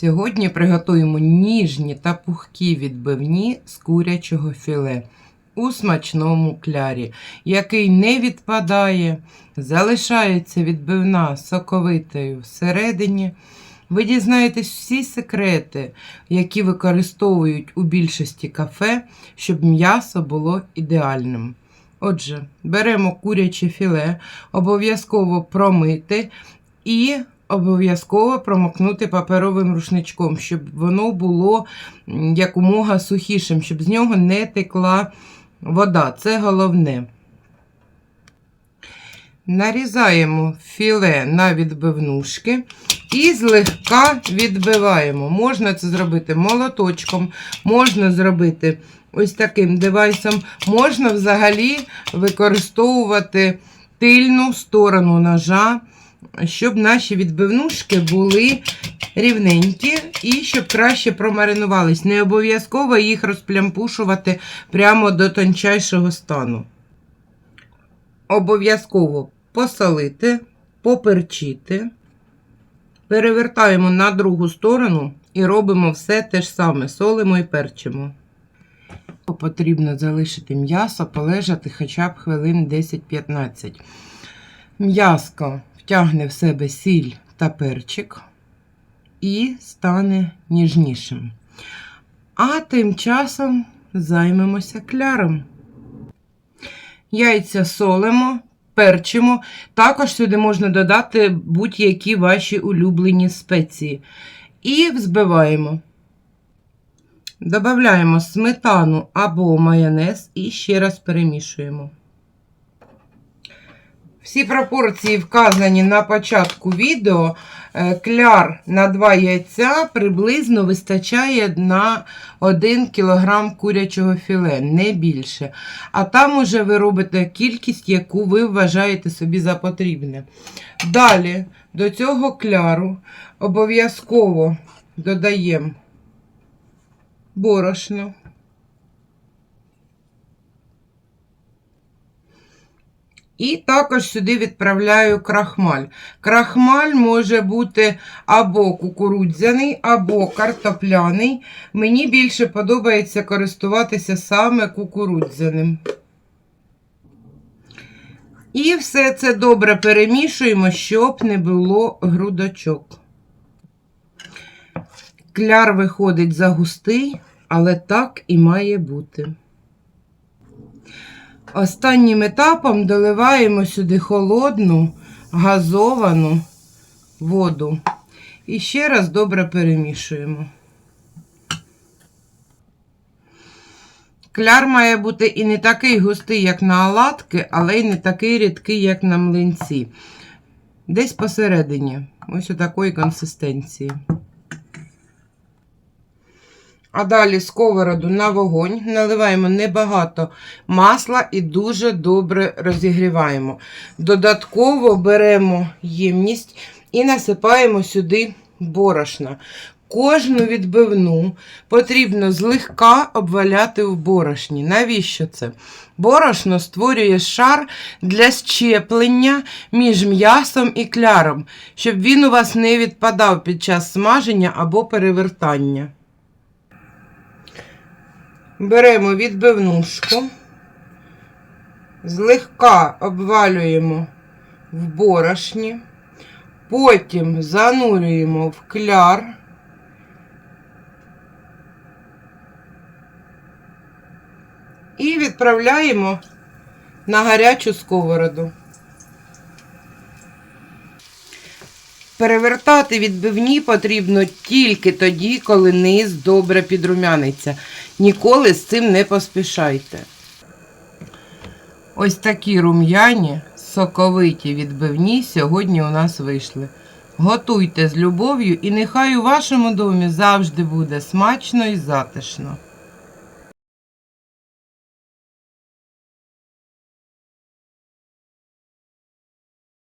Сьогодні приготуємо ніжні та пухкі відбивні з курячого філе у смачному клярі, який не відпадає, залишається відбивна соковитою всередині. Ви дізнаєтесь всі секрети, які використовують у більшості кафе, щоб м'ясо було ідеальним. Отже, беремо куряче філе, обов'язково промити і обов'язково промокнути паперовим рушничком, щоб воно було якомога сухішим, щоб з нього не текла вода. Це головне. Нарізаємо філе на відбивнушки і злегка відбиваємо. Можна це зробити молоточком, можна зробити ось таким девайсом, можна взагалі використовувати тильну сторону ножа, щоб наші відбивнушки були рівненькі і щоб краще промаринувались. Не обов'язково їх розплямпушувати прямо до тончайшого стану. Обов'язково посолити, поперчити, перевертаємо на другу сторону і робимо все те ж саме, солимо і перчимо. Потрібно залишити м'ясо полежати хоча б хвилин 10-15. М'яско втягне в себе сіль та перчик і стане ніжнішим. А тим часом займемося кляром. Яйця солимо, перчимо. Також сюди можна додати будь-які ваші улюблені спеції. І взбиваємо. Додаємо сметану або майонез і ще раз перемішуємо. Всі пропорції вказані на початку відео. Е, Кляр на 2 яйця приблизно вистачає на 1 кг курячого філе, не більше. А там уже ви робите кількість, яку ви вважаєте собі за потрібне. Далі до цього кляру обов'язково додаємо борошно. І також сюди відправляю крахмаль. Крахмаль може бути або кукурудзяний, або картопляний. Мені більше подобається користуватися саме кукурудзяним. І все це добре перемішуємо, щоб не було грудочок. Кляр виходить загустий, але так і має бути. Останнім етапом доливаємо сюди холодну газовану воду. І ще раз добре перемішуємо. Кляр має бути і не такий густий, як на оладки, але й не такий рідкий, як на млинці. Десь посередині. Ось у такої консистенції. А далі сковороду на вогонь наливаємо небагато масла і дуже добре розігріваємо. Додатково беремо ємність і насипаємо сюди борошна. Кожну відбивну потрібно злегка обваляти в борошні. Навіщо це? Борошно створює шар для щеплення між м'ясом і кляром, щоб він у вас не відпадав під час смаження або перевертання. Беремо відбивнушку, злегка обвалюємо в борошні, потім занурюємо в кляр. І відправляємо на гарячу сковороду. Перевертати відбивні потрібно тільки тоді, коли низ добре підрумяниться. Ніколи з цим не поспішайте. Ось такі рум'яні, соковиті відбивні сьогодні у нас вийшли. Готуйте з любов'ю і нехай у вашому домі завжди буде смачно і затишно.